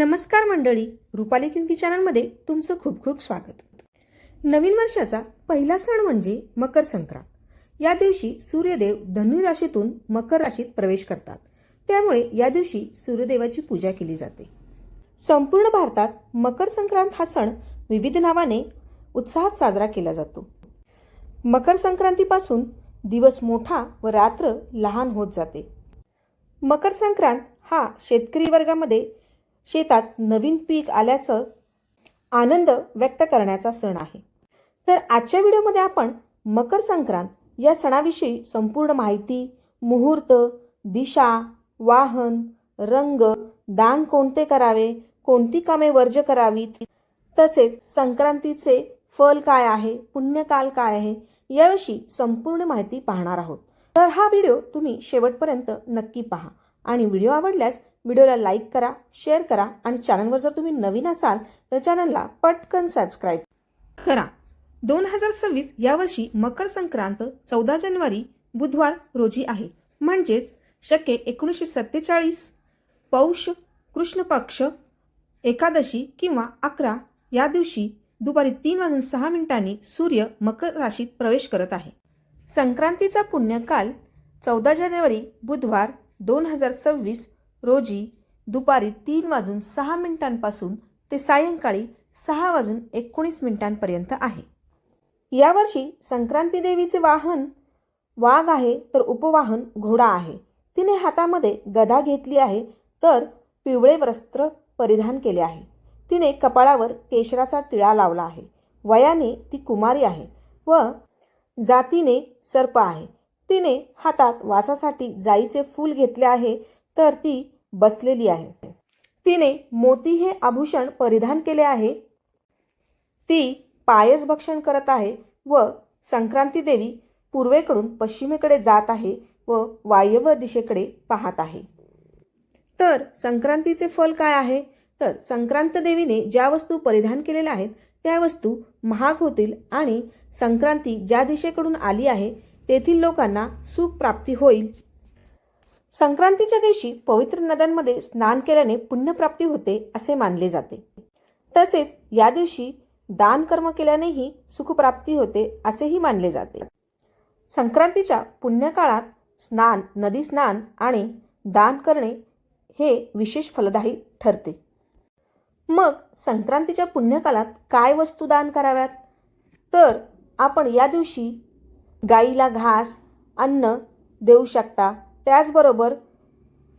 नमस्कार मंडळी रुपाली किंकी चॅनलमध्ये तुमचं खूप खूप स्वागत. नवीन वर्षाचा पहिला सण म्हणजे मकर संक्रांत. या दिवशी सूर्यदेव धनु राशीतून मकर राशीत प्रवेश करतात. त्यामुळे या दिवशी सूर्यदेवाची पूजा केली जाते. संपूर्ण भारतात मकर संक्रांत हा सण विविध नावाने उत्साहात साजरा केला जातो. मकर संक्रांतीपासून दिवस मोठा व रात्र लहान होत जाते. मकर संक्रांत हा शेतकरी वर्गामध्ये शेतात नवीन पीक आल्याचं आनंद व्यक्त करण्याचा सण आहे. तर आजच्या व्हिडिओमध्ये आपण मकर संक्रांत या सणाविषयी संपूर्ण माहिती मुहूर्त दिशा वाहन रंग दान कोणते करावे कोणती कामे वर्ज करावीत तसेच संक्रांतीचे फल काय आहे पुण्यकाल काय आहे याविषयी संपूर्ण माहिती पाहणार आहोत. तर हा व्हिडिओ तुम्ही शेवटपर्यंत नक्की पहा आणि व्हिडिओ आवडल्यास व्हिडिओला लाईक करा शेअर करा आणि चॅनलवर जर तुम्ही नवीन असाल तर चॅनलला पटकन सबस्क्राईब करा. दोन हजार सव्वीस यावर्षी मकर संक्रांत चौदा जानेवारी बुधवार रोजी आहे. म्हणजेच शक्य एकोणीसशे सत्तेचाळीस पौष कृष्ण पक्ष एकादशी किंवा अकरा या दिवशी दुपारी तीन वाजून सहा मिनिटांनी सूर्य मकर राशीत प्रवेश करत आहे. संक्रांतीचा पुण्यकाल चौदा जानेवारी बुधवार दोन हजार सव्वीस रोजी दुपारी तीन वाजून सहा मिनिटांपासून ते सायंकाळी सहा वाजून एकोणीस मिनिटांपर्यंत आहे. यावर्षी संक्रांती देवीचे वाहन वाघ आहे तर उपवाहन घोडा आहे. तिने हातामध्ये गदा घेतली आहे तर पिवळे वस्त्र परिधान केले आहे. तिने कपाळावर केशराचा टिळा लावला आहे. वयाने ती कुमारी आहे व जातीने सर्प आहे. तिने हातात वासासाठी जाईचे फूल घेतले आहे तर ती बसलेली आहे. तिने मोती हे आभूषण परिधान केले आहे. ती पायस भक्षण करत आहे व संक्रांती देवी पूर्वेकडून पश्चिमेकडे जात आहे व वायव्य दिशेकडे पाहत आहे. तर संक्रांतीचे फल काय आहे? तर संक्रांत देवीने ज्या वस्तू परिधान केलेल्या आहेत त्या वस्तू महाग होतील आणि संक्रांती ज्या दिशेकडून आली आहे तेथील लोकांना सुख प्राप्ती होईल. संक्रांतीच्या दिवशी पवित्र नद्यांमध्ये स्नान केल्याने पुण्यप्राप्ती होते असे मानले जाते. तसेच या दिवशी दान कर्म केल्यानेही सुखप्राप्ती होते असेही मानले जाते. संक्रांतीच्या पुण्यकाळात स्नान नदी स्नान आणि दान करणे हे विशेष फलदायी ठरते. मग संक्रांतीच्या पुण्यकालात काय वस्तू दान कराव्यात? तर आपण या दिवशी गाईला घास अन्न देऊ शकता. त्याचबरोबर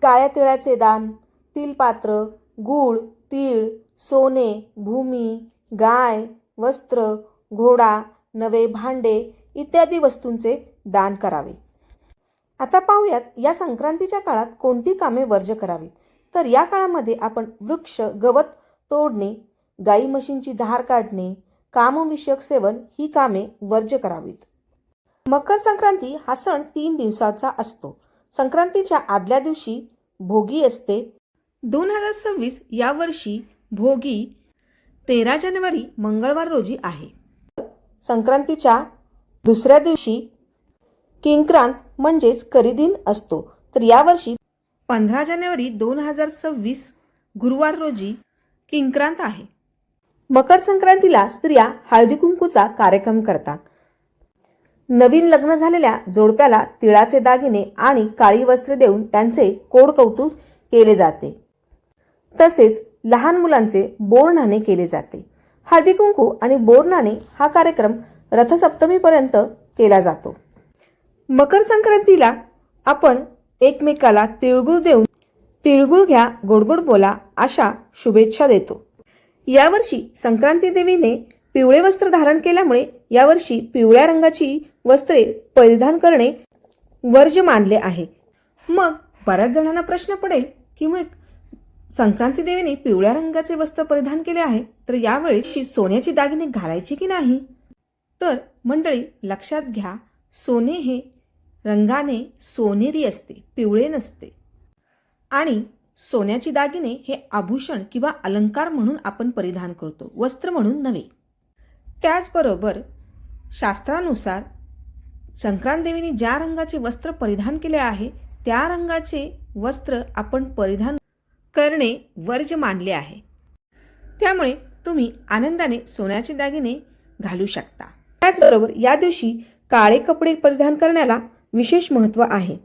काळ्या तिळाचे दान तिलपात्र गूळ तीळ सोने भूमी गाय वस्त्र घोडा नवे भांडे इत्यादी वस्तूंचे दान करावे. आता पाहूयात या संक्रांतीच्या काळात कोणती कामे वर्ज करावीत? तर या काळामध्ये आपण वृक्ष गवत तोडणे गाई म्हशींची धार काढणे कामविषयक सेवन ही कामे वर्ज करावीत. मकर संक्रांती हा सण तीन दिवसाचा असतो. संक्रांतीच्या आदल्या दिवशी भोगी असते. दोन हजार सव्वीस या वर्षी भोगी तेरा जानेवारी मंगळवार रोजी आहे. संक्रांतीच्या दुसऱ्या दिवशी किंक्रांत म्हणजेच करीदिन असतो. तर यावर्षी पंधरा जानेवारी दोन हजार सव्वीस गुरुवार रोजी किंक्रांत आहे. मकर संक्रांतीला स्त्रिया हळदी कुंकूचा कार्यक्रम करतात. नवीन लग्न झालेल्या जोडप्याला तिळाचे दागिने आणि काळी वस्त्र देऊन त्यांचे कोड कौतुक केले जाते. तसेच लहान मुलांचे बोरनाणे केले जाते. हळदी कुंकू आणि बोरनाणे हा कार्यक्रम रथसप्तमीपर्यंत केला जातो. मकर संक्रांतीला आपण एकमेकाला तिळगुळ देऊन तिळगुळ घ्या गोडगोड बोला अशा शुभेच्छा देतो. यावर्षी संक्रांती देवीने पिवळे वस्त्र धारण केल्यामुळे यावर्षी पिवळ्या रंगाची वस्त्रे परिधान करणे वर्ज मानले आहे. मग बऱ्याच जणांना प्रश्न पडेल की मग संक्रांती देवीने पिवळ्या रंगाचे वस्त्र परिधान केले आहे तर यावेळी सोन्याची दागिने घालायची की नाही? तर मंडळी लक्षात घ्या सोने हे रंगाने सोनेरी असते पिवळे नसते. आणि सोन्याची दागिने हे आभूषण किंवा अलंकार म्हणून आपण परिधान करतो वस्त्र म्हणून नव्हे. त्याचबरोबर शास्त्रानुसार संक्रांतदेवीने ज्या रंगाचे वस्त्र परिधान केले आहे त्या रंगाचे वस्त्र आपण परिधान करणे वर्ज मानले आहे. त्यामुळे तुम्ही आनंदाने सोन्याचे दागिने घालू शकता. त्याचबरोबर या दिवशी काळे कपडे परिधान करण्याला विशेष महत्त्व आहे.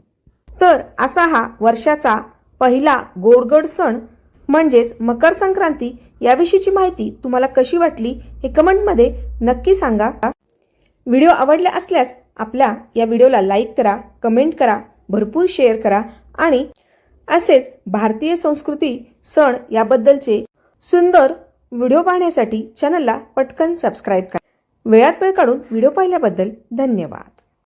तर असा हा वर्षाचा पहिला गोडगोड सण म्हणजेच मकर संक्रांती याविषयीची माहिती तुम्हाला कशी वाटली हे कमेंटमध्ये नक्की सांगा. व्हिडिओ आवडला असल्यास आपल्या या व्हिडिओला लाईक करा कमेंट करा भरपूर शेअर करा आणि असेच भारतीय संस्कृती सण याबद्दलचे सुंदर व्हिडिओ पाहण्यासाठी चॅनलला पटकन सबस्क्राईब करा. वेळात वेळ काढून व्हिडिओ पाहिल्याबद्दल धन्यवाद.